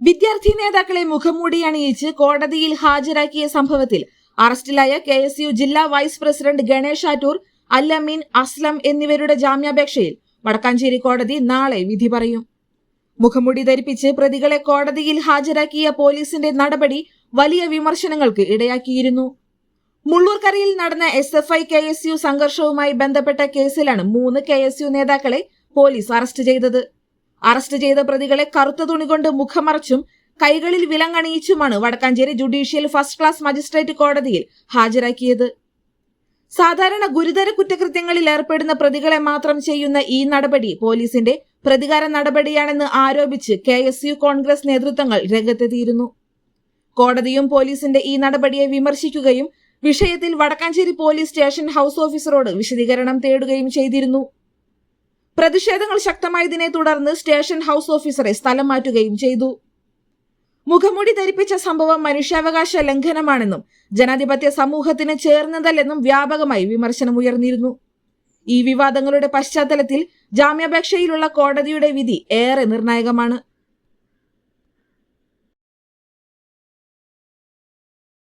വിദ്യാർത്ഥി നേതാക്കളെ മുഖംമൂടി അണിയിച്ച് കോടതിയിൽ ഹാജരാക്കിയ സംഭവത്തിൽ അറസ്റ്റിലായ കെ എസ് യു ജില്ലാ വൈസ് പ്രസിഡന്റ് ഗണേഷ് ആറ്റൂർ അല്ലമീൻ അസ്ലം എന്നിവരുടെ ജാമ്യാപേക്ഷയിൽ വടക്കാഞ്ചേരി കോടതി നാളെ വിധി പറയും. മുഖംമൂടി ധരിപ്പിച്ച് പ്രതികളെ കോടതിയിൽ ഹാജരാക്കിയ പോലീസിന്റെ നടപടി വലിയ വിമർശനങ്ങൾക്ക് ഇടയാക്കിയിരുന്നു. മുള്ളൂർക്കരയിൽ നടന്ന S F I K S U സംഘർഷവുമായി ബന്ധപ്പെട്ട കേസിലാണ് മൂന്ന് കെ എസ് യു നേതാക്കളെ പോലീസ് അറസ്റ്റ് ചെയ്തത്. അറസ്റ്റ് ചെയ്ത പ്രതികളെ കറുത്ത തുണി കൊണ്ട് മുഖമറച്ചും കൈകളിൽ വിലങ്ങണിയിച്ചുമാണ് Vadakkanchery judicial first class magistrate കോടതിയിൽ ഹാജരാക്കിയത്. സാധാരണ ഗുരുതര കുറ്റകൃത്യങ്ങളിൽ ഏർപ്പെടുന്ന പ്രതികളെ മാത്രം ചെയ്യുന്ന ഈ നടപടി പോലീസിന്റെ പ്രതികാര നടപടിയാണെന്ന് ആരോപിച്ച് കെ എസ് യു കോൺഗ്രസ് നേതൃത്വങ്ങൾ രംഗത്തെത്തിയിരുന്നു. കോടതിയും പോലീസിന്റെ ഈ നടപടിയെ വിമർശിക്കുകയും വിഷയത്തിൽ വടക്കാഞ്ചേരി പോലീസ് സ്റ്റേഷൻ ഹൌസ് ഓഫീസറോട് വിശദീകരണം തേടുകയും ചെയ്തിരുന്നു. പ്രതിഷേധങ്ങൾ ശക്തമായതിനെ തുടർന്ന് സ്റ്റേഷൻ ഹൌസ് ഓഫീസറെ സ്ഥലം മാറ്റുകയും ചെയ്തു. മുഖംമൂടി ധരിപ്പിച്ച സംഭവം മനുഷ്യാവകാശ ലംഘനമാണെന്നും ജനാധിപത്യ സമൂഹത്തിന് ചേർന്നതല്ലെന്നും വ്യാപകമായി വിമർശനമുയർന്നിരുന്നു ഈ വിവാദങ്ങളുടെ പശ്ചാത്തലത്തിൽ ജാമ്യാപേക്ഷയിലുള്ള കോടതിയുടെ വിധി ഏറെ നിർണായകമാണ്.